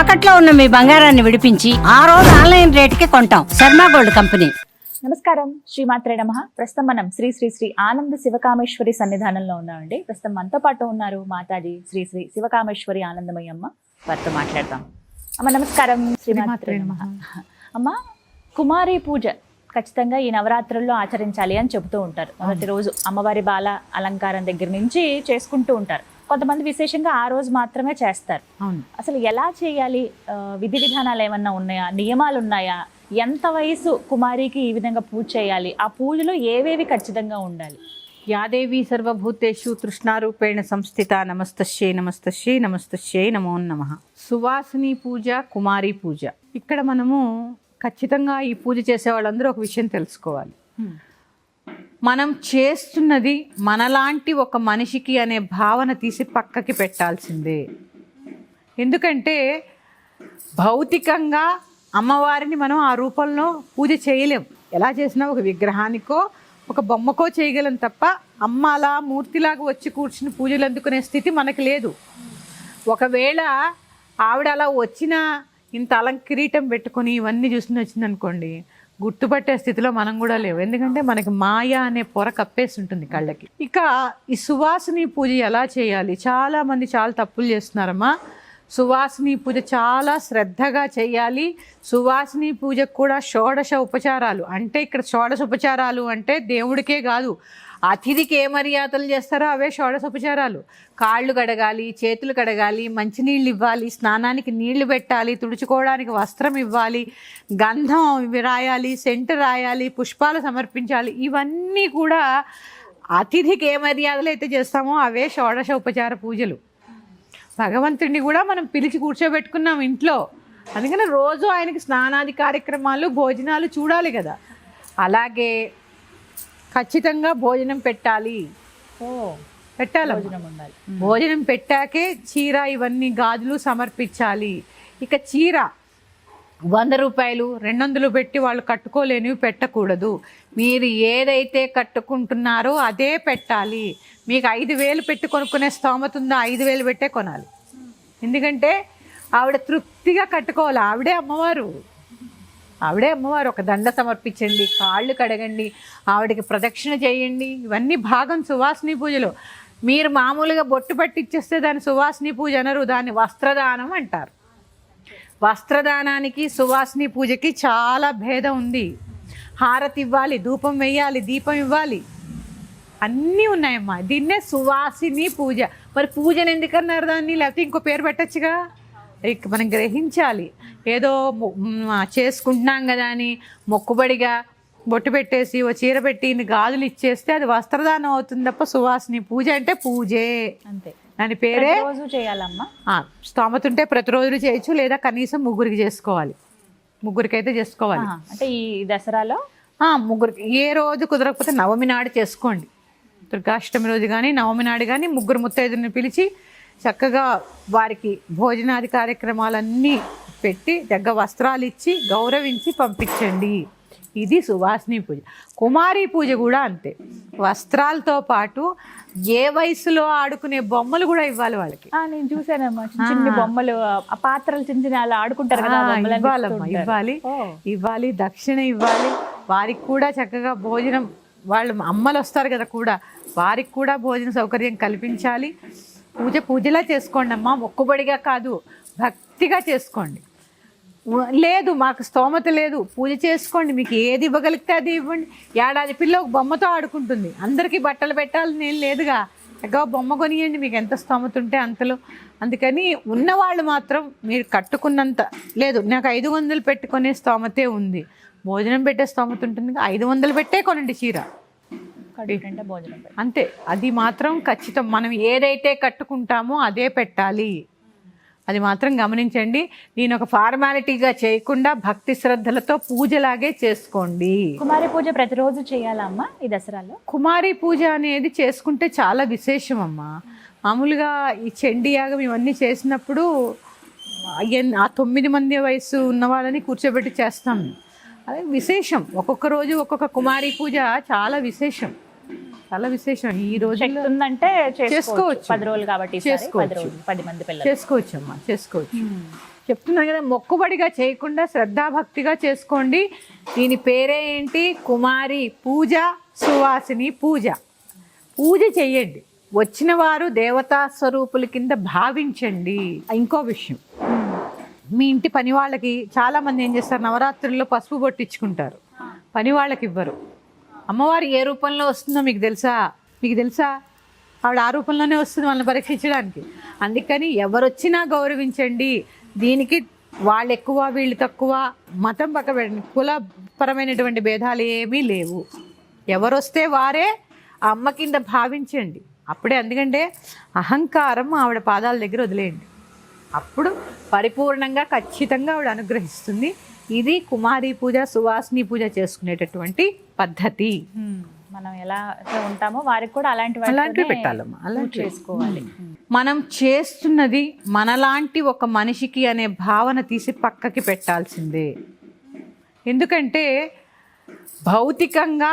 తాకట్లో ఉన్న మీ బంగారాన్ని విడిపించి ఆ రోజు ఆన్లైన్ రేటుకి కొంటాం. Sharma gold company. నమస్కారం. శ్రీమాత్రే నమ. ప్రస్తుతం మనం శ్రీ శ్రీ శ్రీ ఆనంద శివకామేశ్వరి సన్నిధానంలో ఉన్నామండి. ప్రస్తుతం మనతో పాటు ఉన్నారు మాతాజీ శ్రీ శ్రీ శివకామేశ్వరి ఆనందమయ్య అమ్మ వారితో మాట్లాడదాం. అమ్మ నమస్కారం. శ్రీమాత్రే నమ. అమ్మ కుమారి పూజ ఖచ్చితంగా ఈ నవరాత్రుల్లో ఆచరించాలి అని చెబుతూ ఉంటారు. మొదటి రోజు అమ్మవారి బాల అలంకారం దగ్గర నుంచి చేసుకుంటూ ఉంటారు. కొంతమంది విశేషంగా ఆ రోజు మాత్రమే చేస్తారు. అవును. అసలు ఎలా చేయాలి? విధి విధానాలు ఏమన్నా ఉన్నాయా? నియమాలు ఉన్నాయా? ఎంత వయసు కుమారికి ఈ విధంగా పూజ చేయాలి? ఆ పూజలో ఏవేవి ఖచ్చితంగా ఉండాలి? యాదేవి సర్వభూతేషు తృష్ణారూపేణ సంస్థిత నమస్తశ్యై నమస్తశ్యై నమస్తశ్యై నమో నమ. సువాసిని పూజ కుమారి పూజ. ఇక్కడ మనము ఖచ్చితంగా ఈ పూజ చేసే వాళ్ళందరూ ఒక విషయం తెలుసుకోవాలి. మనం చేస్తున్నది మనలాంటి ఒక మనిషికి అనే భావన తీసి పక్కకి పెట్టాల్సిందే. ఎందుకంటే భౌతికంగా అమ్మవారిని మనం ఆ రూపంలో పూజ చేయలేం. ఎలా చేసినా ఒక విగ్రహానికో ఒక బొమ్మకో చేయగలం తప్ప అమ్మ అలా మూర్తిలాగా వచ్చి కూర్చుని పూజలు అందుకునే స్థితి మనకి లేదు. ఒకవేళ ఆవిడ అలా వచ్చిన ఇంత అలంకిరీటం పెట్టుకొని ఇవన్నీ చూసుకుని వచ్చిందనుకోండి గుర్తుపట్టే స్థితిలో మనం కూడా లేవు. ఎందుకంటే మనకి మాయ అనే పొర కప్పేసి ఉంటుంది కళ్ళకి. ఇక ఈ సువాసిని పూజ ఎలా చేయాలి? చాలా మంది చాలా తప్పులు చేస్తున్నారమ్మా. సువాసిని పూజ చాలా శ్రద్ధగా చేయాలి. సువాసిని పూజకు కూడా షోడశ ఉపచారాలు. అంటే ఇక్కడ షోడశ ఉపచారాలు అంటే దేవుడికే కాదు అతిథికి ఏ మర్యాదలు చేస్తారో అవే షోడశ ఉపచారాలు. కాళ్ళు కడగాలి చేతులు కడగాలి మంచినీళ్ళు ఇవ్వాలి స్నానానికి నీళ్ళు పెట్టాలి తుడుచుకోవడానికి వస్త్రం ఇవ్వాలి గంధం రాయాలి సెంటు రాయాలి పుష్పాలు సమర్పించాలి ఇవన్నీ కూడా అతిథికి ఏ మర్యాదలు అయితే చేస్తామో అవే షోడశ ఉపచార పూజలు. భగవంతుడిని కూడా మనం పిలిచి కూర్చోబెట్టుకున్నాం ఇంట్లో. అందుకని రోజు ఆయనకి స్నానాది కార్యక్రమాలు భోజనాలు చూడాలి కదా. అలాగే ఖచ్చితంగా భోజనం పెట్టాలి. ఓ పెట్టాలి భోజనం ఉండాలి. భోజనం పెట్టాకే చీర ఇవన్నీ గాజులు సమర్పించాలి. ఇక చీర వంద రూపాయలు రెండు వందలు పెట్టి వాళ్ళు కట్టుకోలేనివి పెట్టకూడదు. మీరు ఏదైతే కట్టుకుంటున్నారో అదే పెట్టాలి. మీకు ఐదు వేలు పెట్టి కొనుక్కునే స్తోమత ఉందో ఐదు వేలు పెట్టే కొనాలి. ఎందుకంటే ఆవిడ తృప్తిగా కట్టుకోవాలి. ఆవిడే అమ్మవారు. ఆవిడే అమ్మవారు ఒక దండ సమర్పించండి కాళ్ళు కడగండి ఆవిడకి ప్రదక్షిణ చేయండి. ఇవన్నీ భాగం సువాసిని పూజలో. మీరు మామూలుగా బొట్టు పట్టిచ్చేస్తే దాన్ని సువాసిని పూజ అనరు దాన్ని వస్త్రదానం అంటారు. వస్త్రదానానికి సువాసిని పూజకి చాలా భేదం ఉంది. హారతి ఇవ్వాలి ధూపం వేయాలి దీపం ఇవ్వాలి. అన్నీ ఉన్నాయమ్మా. దీన్నే సువాసిని పూజ. మరి పూజను ఎందుకన్నారు దాన్ని? లేకపోతే ఇంకో పేరు పెట్టచ్చుగా? మనం గ్రహించాలి. ఏదో చేసుకుంటున్నాం కదా అని మొక్కుబడిగా బొట్టు పెట్టేసి ఓ చీర పెట్టి గాజులు ఇచ్చేస్తే అది వస్త్రదానం అవుతుంది తప్ప సువాసిని పూజ అంటే పూజే. అంతే. దాని పేరే రోజు చేయాలమ్మా. స్తోమత ఉంటే ప్రతిరోజు చేయొచ్చు లేదా కనీసం ముగ్గురికి చేసుకోవాలి. ముగ్గురికి అయితే చేసుకోవాలి అంటే ఈ దసరాలో? ఆ, ముగ్గురికి ఏ రోజు కుదరకపోతే నవమి నాడు చేసుకోండి. దుర్గాష్టమి రోజు కానీ నవమి నాడు కానీ ముగ్గురు ముత్తైదుని పిలిచి చక్కగా వారికి భోజనాది కార్యక్రమాలన్నీ పెట్టి దగ్గర వస్త్రాలు ఇచ్చి గౌరవించి పంపించండి. ఇది సువాసిని పూజ. కుమారి పూజ కూడా అంతే. వస్త్రాలతో పాటు ఏ వయసులో ఆడుకునే బొమ్మలు కూడా ఇవ్వాలి వాళ్ళకి. నేను చూసానమ్మా చిన్న చిన్న బొమ్మలు ఆ పాత్రలు చిన్న చిన్న అలా ఆడుకుంటారు కదా ఇవ్వాలమ్మా. ఇవ్వాలి. ఇవ్వాలి దక్షిణ ఇవ్వాలి. వారికి కూడా చక్కగా భోజనం వాళ్ళు అమ్మలు వస్తారు కదా కూడా. వారికి కూడా భోజన సౌకర్యం కల్పించాలి. పూజ పూజలా చేసుకోండి అమ్మా మొక్కుబడిగా కాదు భక్తిగా చేసుకోండి. లేదు మాకు స్తోమత లేదు. పూజ చేసుకోండి మీకు ఏది ఇవ్వగలిగితే అది ఇవ్వండి. ఏడాది పిల్ల ఒక బొమ్మతో ఆడుకుంటుంది. అందరికీ బట్టలు పెట్టాలని నేను లేదుగా. చక్కగా బొమ్మ కొనియండి మీకు ఎంత స్తోమత ఉంటే అంతలో. అందుకని ఉన్నవాళ్ళు మాత్రం మీరు కట్టుకున్నంత లేదు నాకు ఐదు వందలు పెట్టుకునే స్తోమతే ఉంది. భోజనం పెట్టే స్తోమత ఉంటుంది ఐదు వందలు పెట్టే కొనండి చీర. భోజనం. అంతే. అది మాత్రం ఖచ్చితం. మనం ఏదైతే కట్టుకుంటామో అదే పెట్టాలి. అది మాత్రం గమనించండి. నేను ఒక ఫార్మాలిటీగా చేయకుండా భక్తి శ్రద్ధలతో పూజలాగే చేసుకోండి. కుమారి పూజ ప్రతిరోజు చేయాలమ్మా ఈ దసరాలో? కుమారి పూజ అనేది చేసుకుంటే చాలా విశేషం అమ్మా మామూలుగా ఈ చండీ యాగం ఇవన్నీ చేసినప్పుడు ఆ తొమ్మిది మంది వయసు ఉన్న వాళ్ళని కూర్చోబెట్టి చేస్తాం. అదే విశేషం. ఒక్కొక్క రోజు ఒక్కొక్క కుమారి పూజ చాలా విశేషం. చాలా విశేషం. ఈ రోజు ఉందంటే చేసుకోవచ్చు. పది రోజులు కాబట్టి చేసుకోవచ్చు. పది మంది పిల్లలు. చేసుకోవచ్చు. అమ్మా చేసుకోవచ్చు చెప్తున్నాను కదా మొక్కుబడిగా చేయకుండా శ్రద్ధాభక్తిగా చేసుకోండి. దీని పేరే ఏంటి? కుమారి పూజ సువాసిని పూజ. పూజ చెయ్యండి. వచ్చిన వారు దేవతా స్వరూపుల కింద భావించండి. ఇంకో విషయం. మీ ఇంటి పని వాళ్ళకి చాలా మంది ఏం చేస్తారు? నవరాత్రుల్లో పసుపు పొట్టించుకుంటారు పని వాళ్ళకి ఇవ్వరు. అమ్మవారు ఏ రూపంలో వస్తుందో మీకు తెలుసా? మీకు తెలుసా? ఆవిడ ఆ రూపంలోనే వస్తుంది వాళ్ళని పరీక్షించడానికి. అందుకని ఎవరొచ్చినా గౌరవించండి. దీనికి వాళ్ళు ఎక్కువ వీళ్ళు తక్కువ మతం పక్క పెట్టండి కులపరమైనటువంటి భేదాలు ఏమీ లేవు. ఎవరొస్తే వారే ఆ అమ్మ కింద భావించండి. అప్పుడే ఎందుకంటే అహంకారం ఆవిడ పాదాల దగ్గర వదిలేయండి. అప్పుడు పరిపూర్ణంగా ఖచ్చితంగా ఆవిడ అనుగ్రహిస్తుంది. ఇది కుమారి పూజ సువాసిని పూజ చేసుకునేటటువంటి పద్ధతి. మనం ఎలా ఉంటామో వారికి కూడా అలాంటి అలాంటివి పెట్టాలమ్మా పూజ అలాంటివి. చేసుకోవాలి. మనం చేస్తున్నది మనలాంటి ఒక మనిషికి అనే భావన తీసి పక్కకి పెట్టాల్సిందే. ఎందుకంటే భౌతికంగా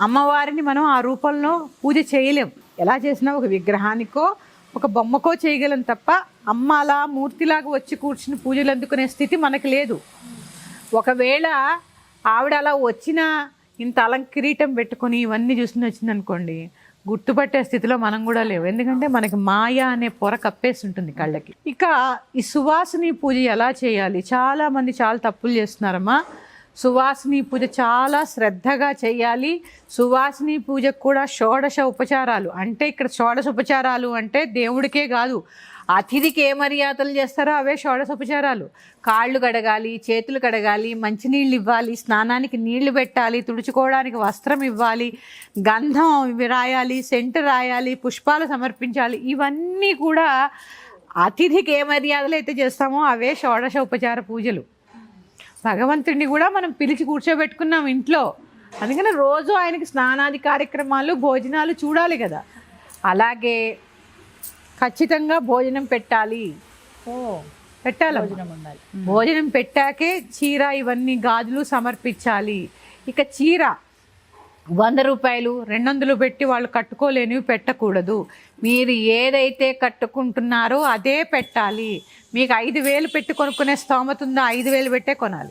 అమ్మవారిని మనం ఆ రూపంలో పూజ చేయలేం. ఎలా చేసినా ఒక విగ్రహానికో ఒక బొమ్మకో చేయగలం తప్ప అమ్మ అలా మూర్తిలాగా వచ్చి కూర్చుని పూజలు అందుకునే స్థితి మనకి లేదు. ఒకవేళ ఆవిడ అలా వచ్చిన ఇంత అలం కిరీటం పెట్టుకొని ఇవన్నీ చూసుకుని వచ్చింది అనుకోండి గుర్తుపట్టే స్థితిలో మనం కూడా లేవు. ఎందుకంటే మనకి మాయ అనే పొర కప్పేసి ఉంటుంది కళ్ళకి. ఇక ఈ సువాసిని పూజ ఎలా చేయాలి? చాలామంది చాలా తప్పులు చేస్తున్నారమ్మా. సువాసిని పూజ చాలా శ్రద్ధగా చేయాలి. సువాసిని పూజకు కూడా షోడశ ఉపచారాలు. అంటే ఇక్కడ షోడశ ఉపచారాలు అంటే దేవుడికే కాదు అతిథికి ఏ మర్యాదలు చేస్తారో అవే షోడశ ఉపచారాలు. కాళ్ళు కడగాలి చేతులు కడగాలి మంచినీళ్ళు ఇవ్వాలి స్నానానికి నీళ్ళు పెట్టాలి తుడుచుకోవడానికి వస్త్రం ఇవ్వాలి గంధం రాయాలి సెంటు రాయాలి పుష్పాలు సమర్పించాలి ఇవన్నీ కూడా అతిథికి ఏ మర్యాదలు అయితే చేస్తామో అవే షోడశ ఉపచార పూజలు. భగవంతుడిని కూడా మనం పిలిచి కూర్చోబెట్టుకున్నాం ఇంట్లో. అందుకని రోజు ఆయనకి స్నానాది కార్యక్రమాలు భోజనాలు చూడాలి కదా. అలాగే ఖచ్చితంగా భోజనం పెట్టాలి. ఓ పెట్టాలి భోజనం ఉండాలి. భోజనం పెట్టాకే చీర ఇవన్నీ గాజులు సమర్పించాలి. ఇక చీర వంద రూపాయలు రెండు వందలు పెట్టి వాళ్ళు కట్టుకోలేనివి పెట్టకూడదు. మీరు ఏదైతే కట్టుకుంటున్నారో అదే పెట్టాలి. మీకు ఐదు వేలు పెట్టి కొనుక్కునే స్తోమత ఉందో? ఐదు వేలు పెట్టే కొనాలి.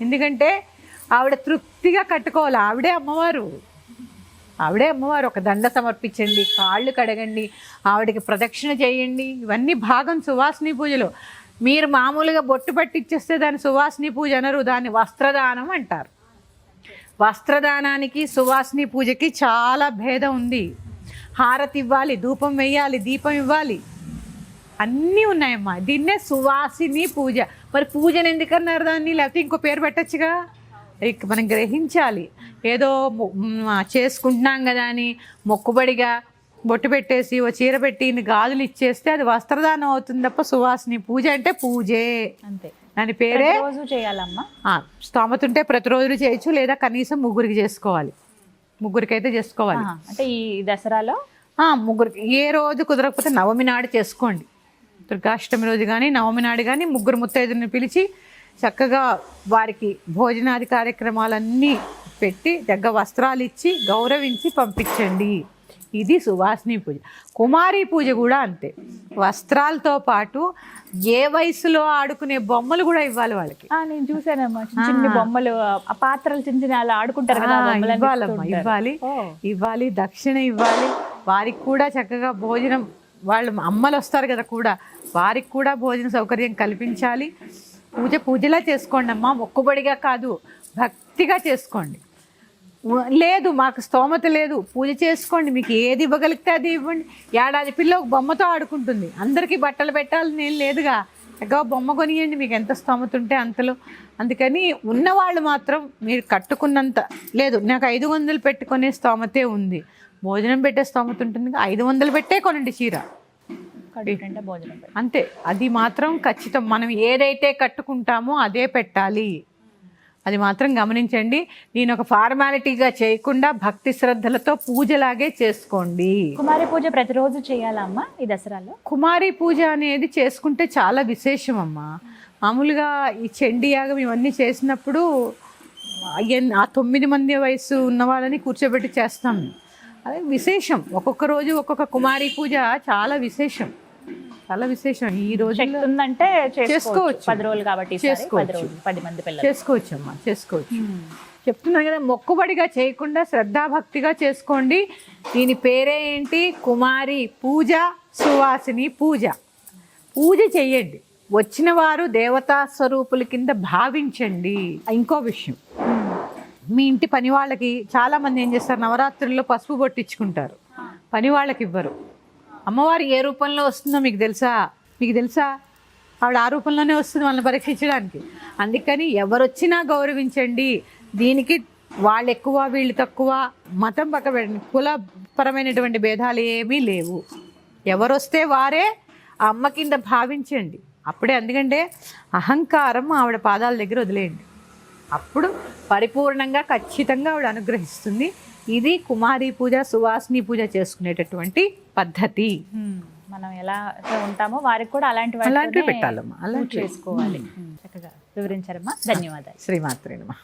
ఎందుకంటే ఆవిడ తృప్తిగా కట్టుకోవాలి. ఆవిడే అమ్మవారు. ఆవిడే అమ్మవారు ఒక దండ సమర్పించండి కాళ్ళు కడగండి ఆవిడకి ప్రదక్షిణ చేయండి. ఇవన్నీ భాగం సువాసిని పూజలో. మీరు మామూలుగా బొట్టు పట్టిచ్చేస్తే దాన్ని సువాసిని పూజ అనరు దాన్ని వస్త్రదానం అంటారు. వస్త్రదానానికి సువాసిని పూజకి చాలా భేదం ఉంది. హారతి ఇవ్వాలి ధూపం వేయాలి దీపం ఇవ్వాలి. అన్నీ ఉన్నాయమ్మా. దీన్నే సువాసిని పూజ. మరి పూజను ఎందుకన్నారు దాన్ని? లేకపోతే ఇంకో పేరు పెట్టచ్చుగా? మనం గ్రహించాలి. ఏదో చేసుకుంటున్నాం కదా అని మొక్కుబడిగా బొట్టు పెట్టేసి ఓ చీర పెట్టి గాజులు ఇచ్చేస్తే అది వస్త్రదానం అవుతుంది తప్ప సువాసిని పూజ అంటే పూజే. అంతే. దాని పేరే రోజు చేయాలమ్మా. స్తోమత ఉంటే ప్రతిరోజు చేయొచ్చు లేదా కనీసం ముగ్గురికి చేసుకోవాలి. ముగ్గురికి అయితే చేసుకోవాలి అంటే ఈ దసరాలో? ఆ, ముగ్గురికి ఏ రోజు కుదరకపోతే నవమి నాడు చేసుకోండి. దుర్గాష్టమి రోజు కానీ నవమి నాడు కానీ ముగ్గురు ముత్తైదుని పిలిచి చక్కగా వారికి భోజనాది కార్యక్రమాలన్నీ పెట్టి దగ్గ వస్త్రాలు ఇచ్చి గౌరవించి పంపించండి. ఇది సువాసిని పూజ. కుమారి పూజ కూడా అంతే. వస్త్రాలతో పాటు ఏ వయసులో ఆడుకునే బొమ్మలు కూడా ఇవ్వాలి వాళ్ళకి. నేను చూసానమ్మా చిన్న చిన్న బొమ్మలు ఆ పాత్రలు చిన్న చిన్న అలా ఆడుకుంటారు కదా ఇవ్వాలమ్మా. ఇవ్వాలి. ఇవ్వాలి దక్షిణ ఇవ్వాలి. వారికి కూడా చక్కగా భోజనం వాళ్ళు అమ్మలు వస్తారు కదా కూడా. వారికి కూడా భోజన సౌకర్యం కల్పించాలి. పూజ పూజలా చేసుకోండి అమ్మా మొక్కుబడిగా కాదు భక్తిగా చేసుకోండి. లేదు మాకు స్తోమత లేదు. పూజ చేసుకోండి మీకు ఏది ఇవ్వగలిగితే అది ఇవ్వండి. ఏడాది పిల్ల ఒక బొమ్మతో ఆడుకుంటుంది. అందరికీ బట్టలు పెట్టాలని నేను లేదుగా. ఎగ్గో బొమ్మ కొనియండి మీకు ఎంత స్తోమత ఉంటే అంతలో. అందుకని ఉన్నవాళ్ళు మాత్రం మీరు కట్టుకున్నంత లేదు నాకు ఐదు వందలు పెట్టుకునే స్తోమతే ఉంది. భోజనం పెట్టే స్తోమత ఉంటుంది ఐదు వందలు పెట్టే కొనండి చీర కడుపు నిండా భోజనం పెట్టాలి. అంతే. అది మాత్రం ఖచ్చితం. మనం ఏదైతే కట్టుకుంటామో అదే పెట్టాలి. అది మాత్రం గమనించండి. నేను ఒక ఫార్మాలిటీగా చేయకుండా భక్తి శ్రద్ధలతో పూజలాగే చేసుకోండి. కుమారి పూజ ప్రతిరోజు చేయాలా అమ్మా ఈ దసరాలో? కుమారి పూజ అనేది చేసుకుంటే చాలా విశేషం అమ్మా. మామూలుగా ఈ చండీ యాగం ఇవన్నీ చేసినప్పుడు ఆ తొమ్మిది మంది వయసు ఉన్న వాళ్ళని కూర్చోబెట్టి చేస్తాం. అదే విశేషం. ఒక్కొక్క రోజు ఒక్కొక్క కుమారి పూజ చాలా విశేషం. చాలా విశేషం. ఈ రోజు ఉందంటే చేసుకోవచ్చు. పది రోజులు కాబట్టి చేసుకోవచ్చు. పది మంది పిల్లలు. చేసుకోవచ్చు. అమ్మా చేసుకోవచ్చు చెప్తున్నాను కదా మొక్కుబడిగా చేయకుండా శ్రద్ధాభక్తిగా చేసుకోండి. దీని పేరే ఏంటి? కుమారి పూజ సువాసిని పూజ. పూజ చెయ్యండి వచ్చిన వారు దేవతా స్వరూపుల కింద భావించండి. ఇంకో విషయం. మీ ఇంటి పని వాళ్ళకి చాలామంది ఏం చేస్తారు? నవరాత్రుల్లో పసుపు పొట్టించుకుంటారు పని వాళ్ళకి ఇవ్వరు. అమ్మవారు ఏ రూపంలో వస్తుందో మీకు తెలుసా? మీకు తెలుసా? ఆవిడ ఆ రూపంలోనే వస్తుంది వాళ్ళని పరీక్షించడానికి. అందుకని ఎవరొచ్చినా గౌరవించండి. దీనికి వాళ్ళు ఎక్కువ వీళ్ళు తక్కువ మతం పక్క కులపరమైనటువంటి భేదాలు ఏమీ లేవు. ఎవరు వస్తే వారే ఆ అమ్మ కింద భావించండి. అప్పుడే ఎందుకంటే అహంకారం ఆవిడ పాదాల దగ్గర వదిలేయండి. అప్పుడు పరిపూర్ణంగా ఖచ్చితంగా ఆవిడ అనుగ్రహిస్తుంది. ఇది కుమారి పూజ సువాసిని పూజ చేసుకునేటటువంటి పద్ధతి. మనం ఎలా ఉంటామో వారికి కూడా అలాంటి అలాంటివి పెట్టాలమ్మా. పూజ అలాంటివి చేసుకోవాలి చక్కగా వివరించారమ్మా. ధన్యవాదాలు. శ్రీమాత్రే నమః.